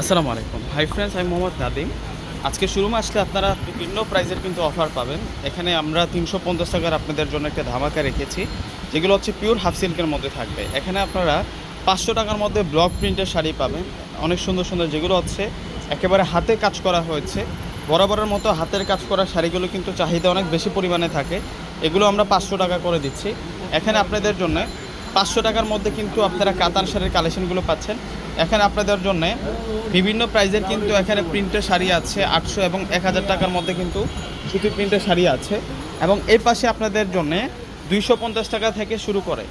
আসসালামু আলাইকুম। Hi friends আমি মোহাম্মদ নাদিম আজকে শুরুমে আসলে আপনারা বিভিন্ন প্রাইজের কিন্তু অফার পাবেন। এখানে আমরা তিনশো পঞ্চাশ টাকার আপনাদের জন্য একটা ধামাকা রেখেছি, যেগুলো হচ্ছে পিওর হাফ সিল্কের মধ্যে থাকবে। এখানে আপনারা পাঁচশো টাকার মধ্যে ব্লক প্রিন্টের শাড়ি পাবেন। অনেক সুন্দর সুন্দর যেগুলো হচ্ছে একেবারে হাতে কাজ করা হয়েছে। বরাবরের মতো হাতের কাজ করা শাড়িগুলো কিন্তু চাহিদা অনেক বেশি পরিমাণে থাকে। এগুলো আমরা পাঁচশো টাকা করে দিচ্ছি। এখানে আপনাদের জন্য পাঁচশো টাকার মধ্যে কিন্তু আপনারা কাতান শাড়ির কালেকশনগুলো পাচ্ছেন। এখানে আপনাদের জন্য বিভিন্ন প্রাইজের কিন্তু এখানে প্রিন্টের শাড়ি আছে আটশো এবং এক হাজার টাকার মধ্যে কিন্তু সুতি প্রিন্টের শাড়ি আছে। এবং এই পাশে আপনাদের জন্য দুইশো পঞ্চাশ টাকা থেকে শুরু করে।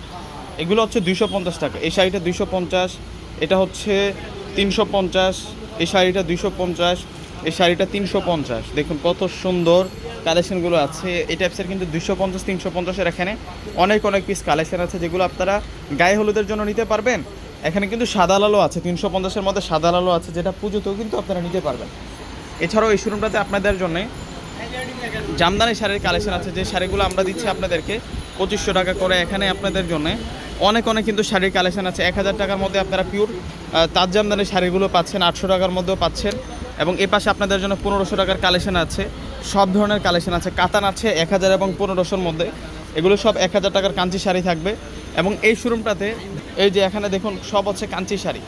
এগুলো হচ্ছে দুইশো পঞ্চাশ টাকা। এই শাড়িটা দুইশো পঞ্চাশ, এটা হচ্ছে তিনশো পঞ্চাশ, এই শাড়িটা দুইশো পঞ্চাশ, এই শাড়িটা তিনশো পঞ্চাশ। দেখুন কত সুন্দর কালেকশনগুলো আছে। এই টাইপসের কিন্তু দুইশো পঞ্চাশ, তিনশো পঞ্চাশের এখানে অনেক অনেক পিস কালেকশন আছে যেগুলো আপনারা গায়ে হলুদের জন্য নিতে পারবেন। এখানে কিন্তু সাদা লালও আছে, তিনশো পঞ্চাশের মধ্যে সাদা লালও আছে, যেটা পুজোতেও কিন্তু আপনারা নিতে পারবেন। এছাড়াও এই শোরুমটাতে আপনাদের জন্য জামদানি শাড়ির কালেকশন আছে, যে শাড়িগুলো আমরা দিচ্ছি আপনাদেরকে পঁচিশশো টাকা করে এখানে আপনাদের জন্য। অনেক অনেক কিন্তু শাড়ির কালেকশন আছে, এক হাজার টাকার মধ্যে আপনারা পিওর তাঁত জামদানি শাড়িগুলো পাচ্ছেন, আটশো টাকার মধ্যেও পাচ্ছেন। এবং এ পাশে আপনাদের জন্য পনেরোশো টাকার কালেকশন আছে, সব ধরনের কালেকশন আছে। কাতান আছে এক হাজার এবং পনেরোশোর মধ্যে। এগুলো সব এক হাজার টাকার কাঞ্চি শাড়ি থাকবে। এবং এই শোরুমটাতে এই যে এখানে দেখুন, সব হচ্ছে কাঞ্চি শাড়ি।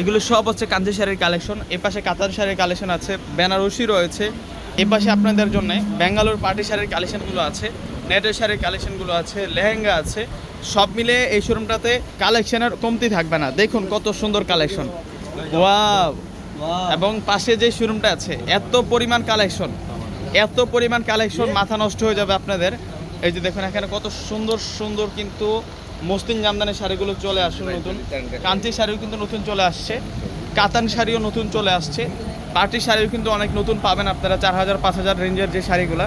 এগুলো সব হচ্ছে কাঞ্চি শাড়ির কালেকশন। এ পাশে কাতান শাড়ির কালেকশন আছে, বেনারসি রয়েছে। এ পাশে আপনাদের জন্য ব্যাঙ্গালোর পার্টি শাড়ির কালেকশনগুলো আছে, নেটের শাড়ির কালেকশনগুলো আছে, লেহেঙ্গা আছে। সব মিলে এই শোরুমটাতে কালেকশনের কমতি থাকবে না। দেখুন কত সুন্দর কালেকশন। এবং পাশে যে শোরুমটা আছে, এত পরিমাণ কালেকশন। এত পরিমাণ কালেকশন মাথা নষ্ট হয়ে যাবে আপনাদের। এই যে দেখুন এখানে কত সুন্দর সুন্দর কিন্তু মসলিন জামদানি শাড়িগুলো চলে আসছে নতুন। কাঞ্চি শাড়িও কিন্তু নতুন চলে আসছে। কাতান শাড়িও নতুন চলে আসছে। পার্টি শাড়িও কিন্তু অনেক নতুন পাবেন আপনারা চার হাজার পাঁচ হাজার রেঞ্জের যে শাড়িগুলো।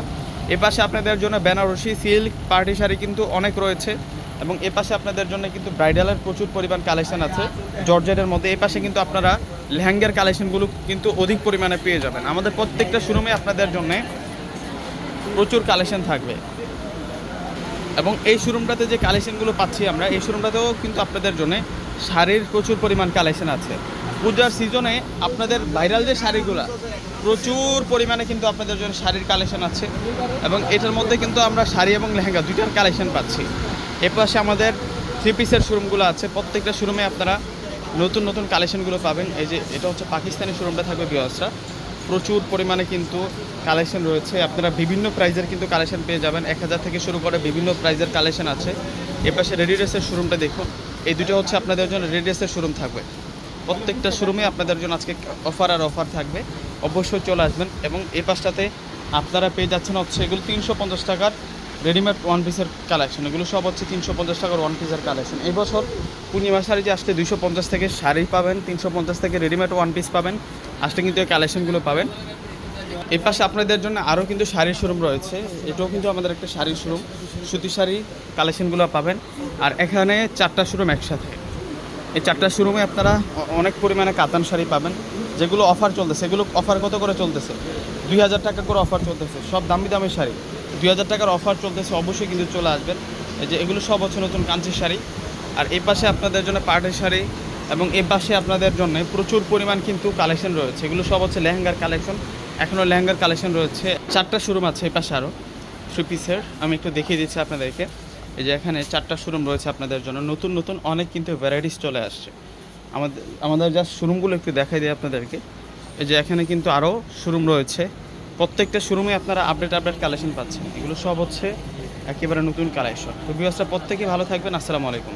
এপাশে আপনাদের জন্য বেনারসি সিল্ক পার্টি শাড়ি কিন্তু অনেক রয়েছে এবং এপাশে আপনাদের জন্য কিন্তু ব্রাইডালের প্রচুর পরিমাণ কালেকশন আছে। জর্জেটের মধ্যে এপাশে কিন্তু আপনারা লেহেঙ্গার কালেকশনগুলো কিন্তু অধিক পরিমাণে পেয়ে যাবেন। আমাদের প্রত্যেকটা শোরুমে আপনাদের জন্য প্রচুর কালেকশন থাকবে। এবং এই শোরুমটাতে যে কালেকশনগুলো পাচ্ছি আমরা, এই শোরুমটাতেও কিন্তু আপনাদের জন্য শাড়ির প্রচুর পরিমাণ কালেকশন আছে। পূজার সিজনে আপনাদের ভাইরাল যে শাড়িগুলো, প্রচুর পরিমাণে কিন্তু আপনাদের জন্য শাড়ির কালেকশন আছে এবং এটার মধ্যে কিন্তু আমরা শাড়ি এবং লেহেঙ্গা দুইটার কালেকশন পাচ্ছি। এ পাশে আমাদের থ্রি পিসের শোরুমগুলো আছে, প্রত্যেকটা শোরুমে আপনারা নতুন নতুন কালেকশনগুলো পাবেন। এই যে, এটা হচ্ছে পাকিস্তানি শোরুমটা থাকবে বিয়সরা। প্রচুর পরিমাণে কিন্তু কালেকশন রয়েছে। আপনারা বিভিন্ন প্রাইজের কিন্তু কালেকশন পেয়ে যাবেন। এক হাজার থেকে শুরু করে বিভিন্ন প্রাইজের কালেকশন আছে। এপাশে রেডি ড্রেসের শোরুমটা দেখুন। এই দুটো হচ্ছে আপনাদের জন্য রেডি ড্রেসের শোরুম থাকবে। প্রত্যেকটা শোরুমে আপনাদের জন্য আজকে অফার আর অফার থাকবে। অবশ্যই চলে আসবেন এবং এই পাশটাতে আপনারা পেয়ে যাচ্ছেন হচ্ছে এগুলো তিনশো পঞ্চাশ টাকার রেডিমেড ওয়ান পিসের কালেকশন এগুলো সব হচ্ছে তিনশো পঞ্চাশ টাকার ওয়ান পিসের কালেকশন এই বছর পূর্ণিমা শাড়ি যে আসলে দুইশো পঞ্চাশ থেকে শাড়ি পাবেন, তিনশো পঞ্চাশ থেকে রেডিমেড ওয়ান পিস পাবেন। আসলে কিন্তু কালেকশনগুলো পাবেন। এর পাশে আপনাদের জন্য আরও কিন্তু শাড়ির শোরুম রয়েছে। এটাও কিন্তু আমাদের একটা শাড়ির শোরুম সুতি শাড়ি কালেকশনগুলো পাবেন। আর এখানে চারটা শোরুম একসাথে। এই চারটা শোরুমে আপনারা অনেক পরিমাণে কাতান শাড়ি পাবেন। যেগুলো অফার চলতেছে, এগুলো অফার কত করে চলতেছে? দুই হাজার টাকা করে অফার চলতেছে। সব দামি দামি শাড়ি। দুই হাজার টাকার অফার চলতেছে, অবশ্যই কিন্তু চলে আসবেন। এই যে এগুলো সব হচ্ছে নতুন কাঞ্চির শাড়ি। আর এই পাশে আপনাদের জন্য পাটের শাড়ি এবং এই পাশে আপনাদের জন্য প্রচুর পরিমাণ কিন্তু কালেকশন রয়েছে। এগুলো সব হচ্ছে লেহেঙ্গার কালেকশন এখনও লেহেঙ্গার কালেকশন রয়েছে। চারটা শোরুম আছে এই পাশে আরও থ্রি পিসের আমি একটু দেখিয়ে দিচ্ছি আপনাদেরকে। এই যে এখানে চারটা শোরুম রয়েছে আপনাদের জন্য। নতুন নতুন অনেক কিন্তু ভ্যারাইটিস চলে আসছে। আমাদের আমাদের জাস্ট শোরুমগুলো একটু দেখাই দিই আপনাদেরকে। এই যে এখানে কিন্তু আরও শোরুম রয়েছে। প্রত্যেকটা শোরুমে আপনারা আপডেট আপডেট কালেকশন পাচ্ছেন। এগুলো সব হচ্ছে একেবারে নতুন কালেকশন তো বিবাসটা প্রত্যেকেই ভালো থাকবেন। আসসালামু আলাইকুম।